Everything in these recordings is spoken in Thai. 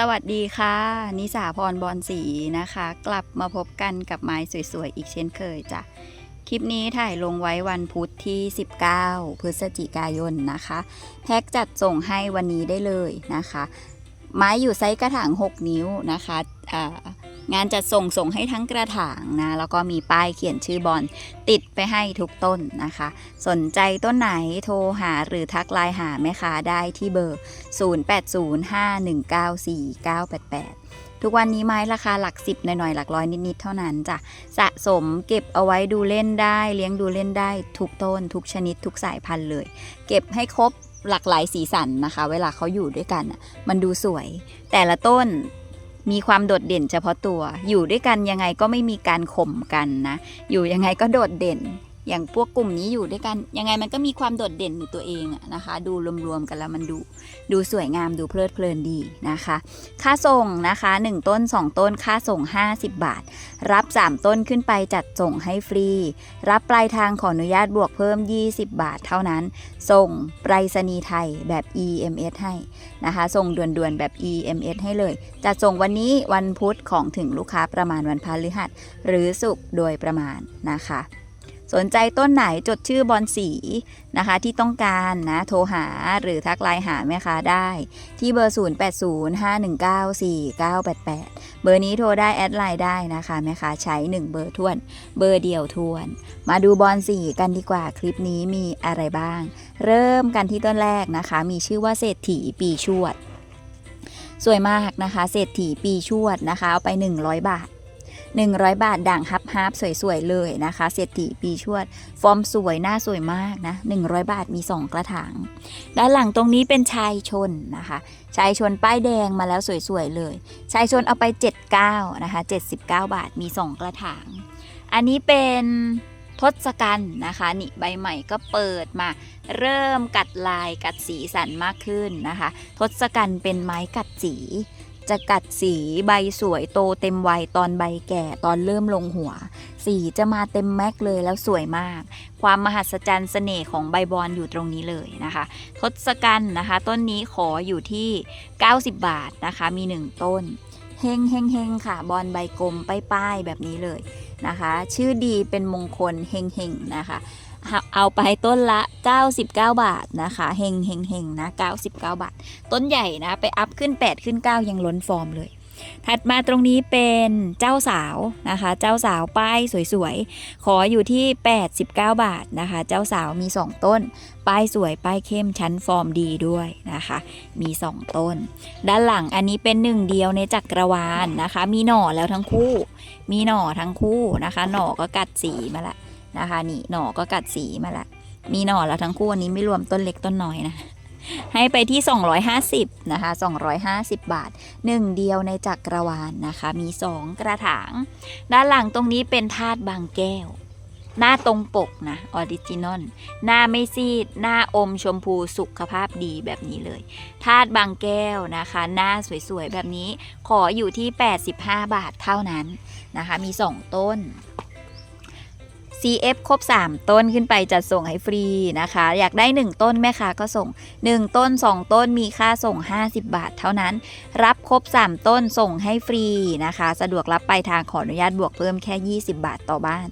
สวัสดีค่ะ นิสาพรบอลสีนะคะ กลับมาพบกันกับไม้สวยๆ อีกเช่นเคยจ้ะ คลิปนี้ถ่ายลงไว้วันพุธที่ 19 พฤศจิกายนนะคะ แพ็กจัดส่งให้วันนี้ได้เลยนะคะ ไม้อยู่ไซส์กระถาง 6 นิ้วนะคะอ่า งานจัดส่งส่งให้ทั้งกระถางนะ แล้วก็มีป้ายเขียนชื่อบอลติดไปให้ทุกต้นนะคะ สนใจต้นไหนโทรหาหรือทักไลน์หาแม่ค้าได้ที่เบอร์ 0805194988ทุกวันนี้ไม้ราคาหลักสิบหน่อยๆหลักร้อยนิด ๆ เท่านั้นจ้ะสะสมเก็บเอาไว้ดูเล่นได้ เลี้ยงดูเล่นได้ ทุกต้น ทุกชนิด ทุกสายพันธุ์เลย เก็บให้ครบหลากหลายสีสันนะคะ เวลาเขาอยู่ด้วยกันมันดูสวย แต่ละต้น มีความโดดเด่นเฉพาะตัว อยู่ด้วยกันยังไงก็ไม่มีการข่มกันนะ อยู่ยังไงก็โดดเด่น อย่างพวกกลุ่มนี้อยู่ด้วยกัน ยังไงมันก็มีความโดดเด่นในตัวเองอะนะคะ ดูรวมๆกันแล้วมันดูดูสวยงามดูเพลิดเพลินดีนะคะ ค่าส่งนะคะ 1 ต้น 2 ต้นค่าส่ง 50 บาท รับ 3 ต้นขึ้นไปจัดส่งให้ฟรี รับปลายทางขออนุญาตบวกเพิ่ม 20 บาทเท่านั้น ส่งไปรษณีย์ไทยแบบ EMS ให้นะคะ ส่งด่วนๆแบบ EMS ให้เลย จัดส่งวันนี้วันพุธของถึงลูกค้าประมาณวันพฤหัส หรือศุกร์โดยประมาณนะคะ สนใจต้นไหนจดชื่อบอลสีนะคะที่ต้องการนะโทรหาหรือทักไลน์หาแม่ค้าได้ ที่เบอร์ 0805194988 เบอร์นี้โทรได้แอดไลน์ได้นะคะแม่ค้าใช้ 1 เบอร์ทวน เบอร์เดียวทวน มาดูบอลสีกันดีกว่าคลิปนี้มีอะไรบ้าง เริ่มกันที่ต้นแรกนะคะ มีชื่อว่าเศรษฐีปีชวด สวยมากนะคะ เศรษฐีปีชวดนะคะเอาไป 100 บาท 100 บาทด่างฮับฮับสวยๆเลยนะคะเศรษฐีปีชวด ฟอร์มสวยหน้าสวยมากนะ100 บาทมี 2 กระถาง ด้านหลังตรงนี้เป็นชายชนนะคะ ชายชนป้ายแดงมาแล้วสวยๆเลย ชายชนเอาไป 79นะคะ79 บาทมี 2 กระถาง อันนี้เป็นทศกัณฐ์นะคะนี่ใบใหม่ก็เปิดมา เริ่มกัดลายกัดสีสันมากขึ้นนะคะ ทศกัณฐ์เป็นไม้กัดสี จะกัดสีใบสวยโตเต็มวัยตอนใบแก่ตอนเริ่มลงหัว สีจะมาเต็มแม็กเลยแล้วสวยมาก ความมหัศจรรย์เสน่ห์ของใบบอนอยู่ตรงนี้เลยนะคะ ทศกัณฐ์นะคะ ต้นนี้ขออยู่ที่ 90 บาทนะคะมี 1 ต้นเฮงเฮงเฮงค่ะ บอลใบกลมป้ายๆแบบนี้เลยนะคะ ชื่อดีเป็นมงคลเฮงเฮงนะคะ เอาไปต้นละ 99 บาทนะคะเฮงเฮงเฮงนะ 99 บาท ต้นใหญ่นะ ไปอัพขึ้น 8 ขึ้น 9 ยังล้นฟอร์มเลย ถัดมาตรงนี้เป็นเจ้าสาวนะคะ เจ้าสาวป้ายสวยๆ ขออยู่ที่ 89 บาทนะคะ เจ้าสาวมี 2 ต้น ป้ายสวยป้ายเข้มชั้นฟอร์มดีด้วยนะคะ มี 2 ต้น ด้านหลังอันนี้เป็นหนึ่งเดียวในจักรวาลนะคะ มีหน่อแล้วทั้งคู่ มีหน่อทั้งคู่นะคะ หน่อก็กัดสีมาละ นะคะ นี่หน่อก็กัดสีมาละ มีหน่อแล้วทั้งคู่อันนี้ไม่รวมต้นเล็กต้นน้อยนะ ให้ไปที่ 250นะคะ250 บาทหนึ่งเดียวในจักรวาลนะคะ มี 2 กระถาง ด้านหลังตรงนี้เป็นธาตุบางแก้ว หน้าตรงปกนะออริจินอลหน้าไม่ซีด หน้าอมชมพูสุขภาพดีแบบนี้เลยธาตุบางแก้วนะคะ หน้าสวยๆแบบนี้ขออยู่ที่ 85 บาทเท่านั้นนะคะ มี 2 ต้น CF ครบ 3 ต้นขึ้นไปจะส่งให้ฟรีนะคะ อยากได้ 1 ต้นแม่ค้าก็ส่ง 1 ต้น 2 ต้นมีค่าส่ง 50 บาทเท่านั้น รับ ครบ 3 ต้นส่งให้ฟรีนะคะ สะดวกรับไปทางขออนุญาตบวกเพิ่มแค่ 20 บาทต่อบ้าน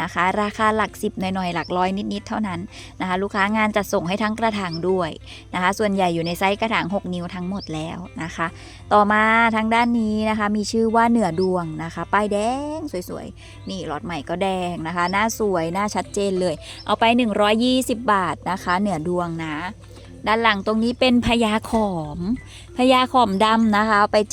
นะคะ ราคาหลัก 10 หน่อยๆ หลักร้อยนิดๆ เท่านั้นนะคะ ลูกค้างานจะส่งให้ทั้งกระถางด้วยนะคะ ส่วนใหญ่อยู่ในไซส์กระถาง 6 นิ้วทั้งหมดแล้วนะคะ ต่อมาทางด้านนี้นะคะมีชื่อว่าเหนือดวงนะคะ ป้ายแดงสวยๆ นี่รถใหม่ก็แดงนะคะ หน้าสวยหน้าชัดเจนเลย เอาไป 120 บาทนะคะ เหนือดวงนะ ด้านหลังตรงนี้เป็นพญาขอมพญาขอมดำนะคะเอาไป79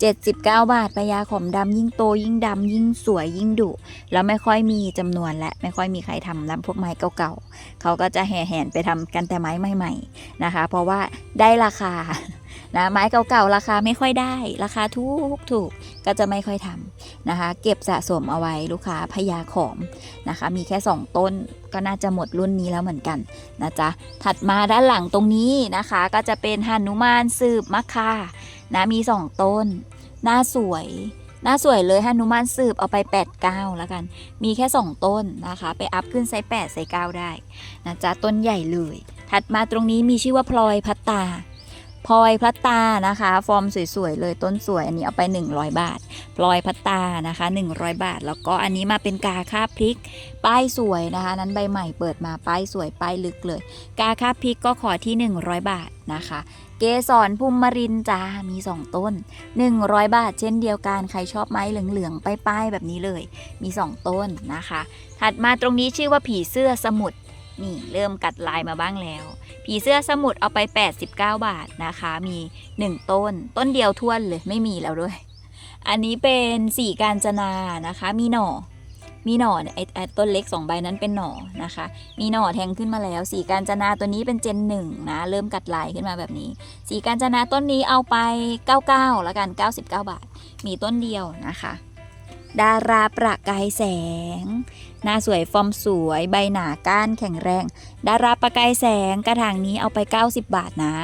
79บาทพญาขอมดำยิ่งโตยิ่งดำยิ่งสวยยิ่งดุแล้วไม่ค่อยมีจำนวนและไม่ค่อยมีใครทำลำพวกไม้เก่าๆเขาก็จะแห่แหนไปทำกันแต่ไม้ใหม่ๆนะคะ เพราะว่าได้ราคา นะไม้เก่าๆราคาไม่ค่อยได้ ราคาถูกถูกก็จะไม่ค่อยทำนะคะ เก็บสะสมเอาไว้ลูกค้าพญาขอมนะคะ มีแค่ 2 ต้นก็น่าจะหมดรุ่นนี้แล้วเหมือนกันนะจ๊ะถัดมาด้านหลังตรงนี้นะคะ ก็จะเป็นหนุมานสืบมะคานะมี 2 ต้น หน้าสวยหน้าสวยเลยหนุมานสืบเอาไป 8 9 แล้วกัน มีแค่ 2 ต้นนะคะ ไปอัพขึ้นไซส์8ไซส์9ได้นะจ๊ะต้นใหญ่เลย ถัดมาตรงนี้มีชื่อว่าพลอยพัตตา พลอยพัตตานะคะ ฟอร์มสวยๆเลยต้นสวยอันนี้เอาไป 100 บาทพลอยพัตตานะคะ 100 บาท แล้วก็อันนี้มาเป็นกาคาพริก ป้ายสวยนะคะ นั้นใบใหม่เปิดมาป้ายสวยป้ายลึกเลย กาคาพริกก็ขอที่ 100 บาทนะคะ เกสรภูมิมรินจ้ามี 2 ต้น 100 บาท เช่นเดียวกันใครชอบไม้เหลืองๆป้ายๆแบบนี้เลย มี 2 ต้นนะคะ ถัดมาตรงนี้ชื่อว่าผีเสื้อสมุทร นี่เริ่มกัดลายมาบ้างแล้ว ผีเสื้อสมุทรเอาไป 89 บาทนะคะ มี 1 ต้น ต้นเดียวท้วนเลยไม่มีแล้วด้วย อันนี้เป็นสีกาญจนานะคะ มีหน่อ มีหน่อเนี่ยไอ้ต้นเล็ก2ใบนั้นเป็นหน่อนะคะ มีหน่อแทงขึ้นมาแล้ว สีกาญจนาตัวนี้เป็นเจนหนึ่งนะเริ่มกัดลายขึ้นมาแบบนี้ สีกาญจนาต้นนี้เอาไป 99แล้วกัน 99 บาท มีต้นเดียวนะคะ ดาราประกายแสง หน้าสวยฟอร์มสวย ใบหนาก้านแข็งแรง ดาราประกายแสงกระถางนี้เอาไป 90 บาทนะ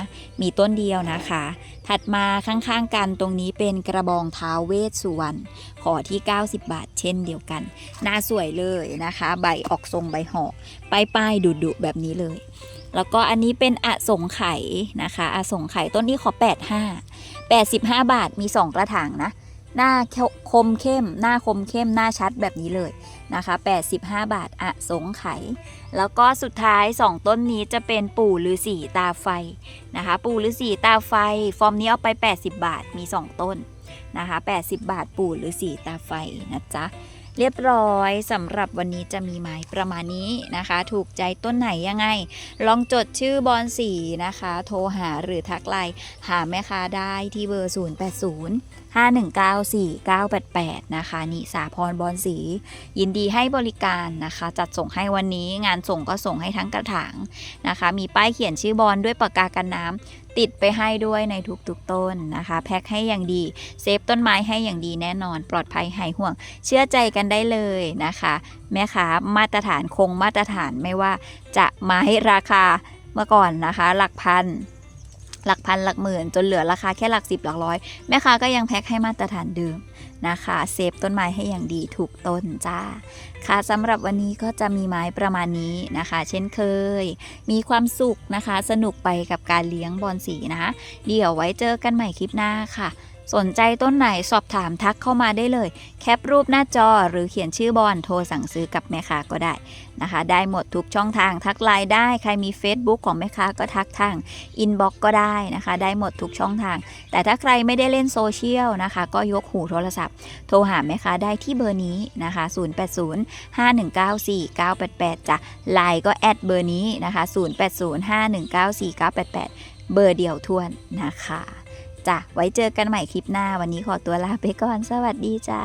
มีต้นเดียวนะคะ ถัดมาข้างๆกันตรงนี้เป็นกระบองเท้าเวสสุวรรณขอที่ 90 บาท เช่นเดียวกัน หน้าสวยเลยนะคะ ใบออกทรงใบหอกป้ายป้ายดุดุๆแบบนี้เลย แล้วก็อันนี้เป็นอสงไขยนะคะอสงไขยต้นนี้ขอ 85 85 บาทมี 2 กระถางนะหน้าคมเข้ม หน้าคมเข้ม หน้าชัดแบบนี้เลย นะคะ85 บาทอสงไข แล้วก็สุดท้าย 2 ต้นนี้จะเป็นปู่ฤาษีตาไฟนะคะ ปู่ฤาษีตาไฟ ฟอร์มนี้เอาไป 80 บาทมี 2 ต้นนะคะ80 บาทปู่ฤาษีตาไฟนะจ๊ะ เรียบร้อยสำหรับวันนี้จะมีไม้ประมาณนี้นะคะ ถูกใจต้นไหนยังไง ลองจดชื่อบอลสีนะคะ โทรหาหรือทักไลน์หาแม่ค้าได้ที่เบอร์ 080 5194988 นะคะ นิสาพรบอลสี ยินดีให้บริการนะคะ จัดส่งให้วันนี้งานส่งก็ส่งให้ทั้งกระถางนะคะ มีป้ายเขียนชื่อบอลด้วยปากกากันน้ำ ติดไปให้ด้วยในทุกๆต้นนะคะ แพ็คให้อย่างดี เซฟต้นไม้ให้อย่างดีแน่นอน ปลอดภัยหายห่วง เชื่อใจกันได้เลยนะคะ แม่ค้ามาตรฐานคงมาตรฐานไม่ว่าจะมาให้ราคาเมื่อก่อนนะคะ หลักพัน หลักพันหลักหมื่น จนเหลือราคาแค่หลักสิบหลักร้อย แม่ค้าก็ยังแพ็คให้มาตรฐานเดิมนะคะ เซฟต้นไม้ให้อย่างดีถูกต้นจ้า ค่ะสำหรับวันนี้ก็จะมีไม้ประมาณนี้นะคะ เช่นเคย มีความสุขนะคะ สนุกไปกับการเลี้ยงบอลสีนะคะ เดี๋ยวไว้เจอกันใหม่คลิปหน้าค่ะ สนใจต้นไหนสอบถามทักเข้ามาได้เลย แคปรูปหน้าจอหรือเขียนชื่อบอลโทรสั่งซื้อกับแม่ค้าก็ได้นะคะ ได้หมดทุกช่องทางทักไลน์ได้ ใครมี Facebook ของแม่ค้าก็ทักทางอินบ็อกก็ได้นะคะ ได้หมดทุกช่องทาง แต่ถ้าใครไม่ได้เล่นโซเชียลนะคะ ก็ยกหูโทรศัพท์ โทรหาแม่ค้าได้ที่เบอร์นี้นะคะ 080 5194988จ้ะไลน์ก็แอดเบอร์นี้นะคะ0805194988 เบอร์เดียวทวนนะคะ จ้ะไว้เจอกันใหม่คลิปหน้าวันนี้ขอตัวลาไปก่อนสวัสดีจ้า